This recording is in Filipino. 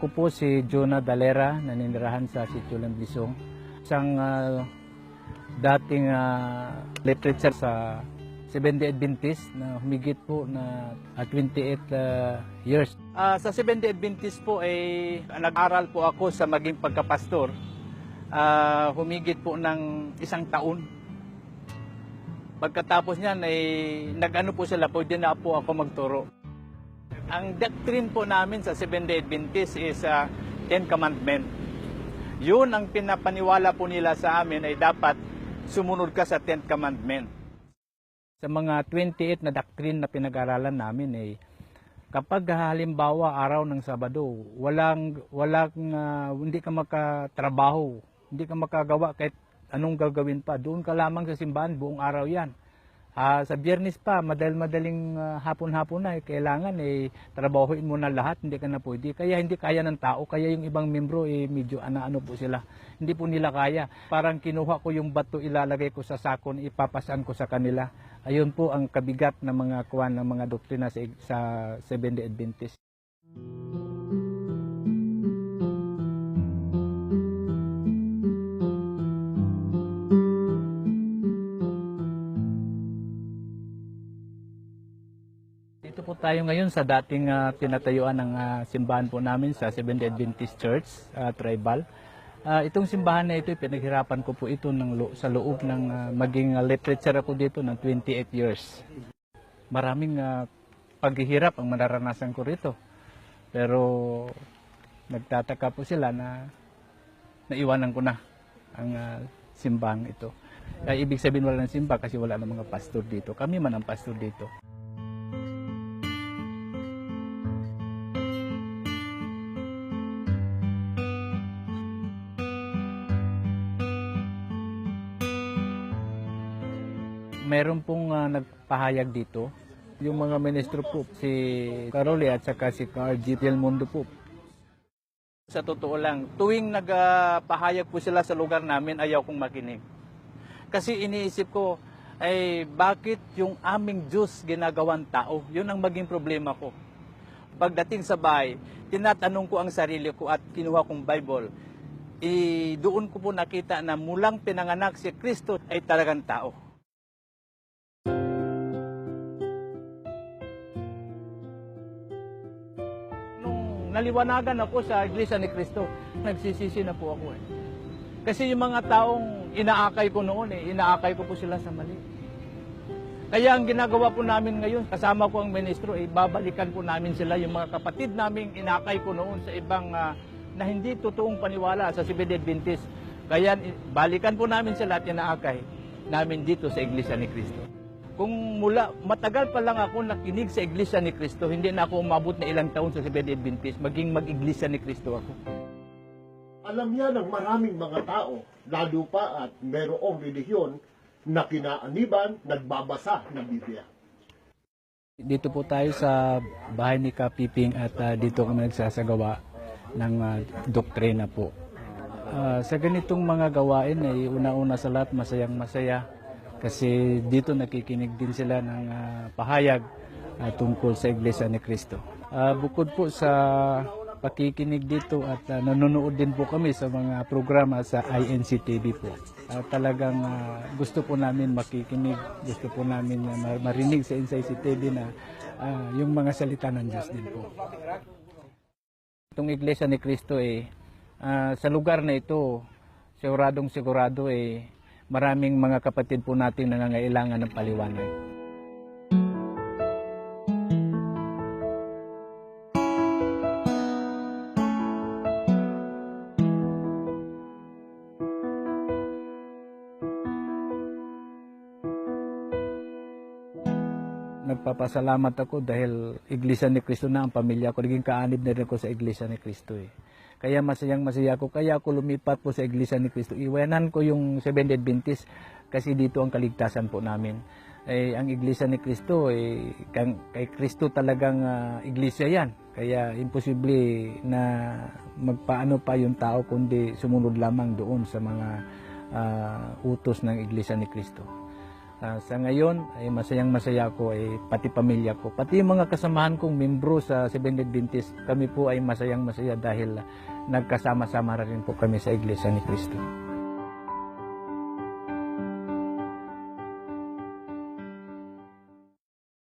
Ako po si Jonah Dalera, naninirahan sa Sitio Lambisong. Isang ah, dating ah, literature sa Seventh-day Adventist na humigit po na ah, 28 ah, years. Ah, sa Seventh-day Adventist po ay nag-aral po ako sa maging pagkapastor. Ah, humigit po ng isang taon. Pagkatapos niyan ay nag-ano po sila, pwede na po ako magturo. Ang doctrine po namin sa Seventh-day Adventist is uh, Ten Commandment. Yun ang pinapaniwala po nila sa amin ay dapat sumunod ka sa Ten Commandment. Sa mga 28 na doctrine na pinag-aralan namin ay kapag halimbawa araw ng Sabado, walang walang ah, hindi ka makatrabaho, hindi ka makagawa kahit anong gagawin pa, doon ka lamang sa simbahan buong araw 'yan. Ah, sa biyernes pa, madal-madaling ah, hapon-hapon na, eh, kailangan eh, trabahuin mo na lahat, hindi ka na pwede. Kaya hindi kaya ng tao, kaya yung ibang membro, eh, medyo ano-ano po sila. Hindi po nila kaya. Parang kinuha ko yung bato, ilalagay ko sa sakon, ipapasan ko sa kanila. Ayun po ang kabigat ng mga kuwan ng mga doktrina sa, sa Seventh-day Adventist. Dito po tayo ngayon sa dating ah, pinatayuan ng ah, simbahan po namin sa Seventh Adventist Church ah, Tribal. Ah, itong simbahan na ito, pinaghirapan ko po ito ng lo- sa loob ng ah, maging ah, literature ako dito ng 28 years. Maraming ah, paghihirap ang mararanasan ko rito. Pero nagtataka po sila na naiwanan ko na ang ah, simbahan ito. Kaya ibig sabihin wala ng simba kasi wala ng mga pastor dito. Kami man ang pastor dito. Meron pong ah, nagpahayag dito. Yung mga ministro po, si Carole at saka si Carl G. Del Mundo po. Sa totoo lang, tuwing nagpahayag po sila sa lugar namin, ayaw kong makinig. Kasi iniisip ko, ay bakit yung aming Diyos ginagawang tao? Yun ang maging problema ko. Pagdating sa bahay, tinatanong ko ang sarili ko at kinuha kong Bible. I, doon ko po nakita na mulang pinanganak si Kristo ay talagang tao. Naliwanagan ako sa Iglesia ni Kristo, nagsisisi na po ako eh. Kasi yung mga taong inaakay ko noon eh, inaakay ko po sila sa mali. Kaya ang ginagawa po namin ngayon, kasama ko ang ministro, eh, babalikan po namin sila, yung mga kapatid naming inakay ko noon sa ibang ah, na hindi totoong paniwala sa Seventh Adventist. Kaya eh, balikan po namin sila at inaakay namin dito sa Iglesia ni Kristo. Kung mula, matagal pa lang ako nakinig sa Iglesia ni Kristo, hindi na ako umabot na ilang taon sa Seventh Adventist, maging mag-Iglesia ni Kristo ako. Alam yan ng maraming mga tao, lalo pa at merong relihiyon na kinaaniban, nagbabasa ng Biblia. Dito po tayo sa bahay ni Kapiping at ah, dito kami nagsasagawa ng ah, doktrina po. Ah, sa ganitong mga gawain ay una-una sa lahat masayang masaya kasi dito nakikinig din sila ng ah, pahayag ah, tungkol sa Iglesia ni Cristo. Ah, bukod po sa pakikinig dito at ah, nanonood din po kami sa mga programa sa INC TV po. Ah, talagang ah, gusto po namin makikinig, gusto po namin na mar- marinig sa INC TV na ah, yung mga salita ng Diyos din po. Itong Iglesia ni Cristo eh, ah, sa lugar na ito, siguradong sigurado eh, maraming mga kapatid po natin na nangailangan ng paliwanag. Nagpapasalamat ako dahil Iglesia ni Cristo na ang pamilya ko. Naging kaanib na rin ako sa Iglesia ni Cristo eh. Kaya masayang masaya ako. Kaya ako lumipat po sa Iglesia ni Cristo. Iwanan ko yung Seventh Adventist kasi dito ang kaligtasan po namin. Eh, ang Iglesia ni Cristo, eh, kay Cristo talagang ah, Iglesia yan. Kaya imposible na magpaano pa yung tao kundi sumunod lamang doon sa mga ah, utos ng Iglesia ni Cristo. Ah, sa ngayon ay masayang masaya ko ay pati pamilya ko. Pati yung mga kasamahan kong membro sa Seventh Adventist, kami po ay masayang masaya dahil ah, nagkasama-sama rin po kami sa Iglesia ni Cristo.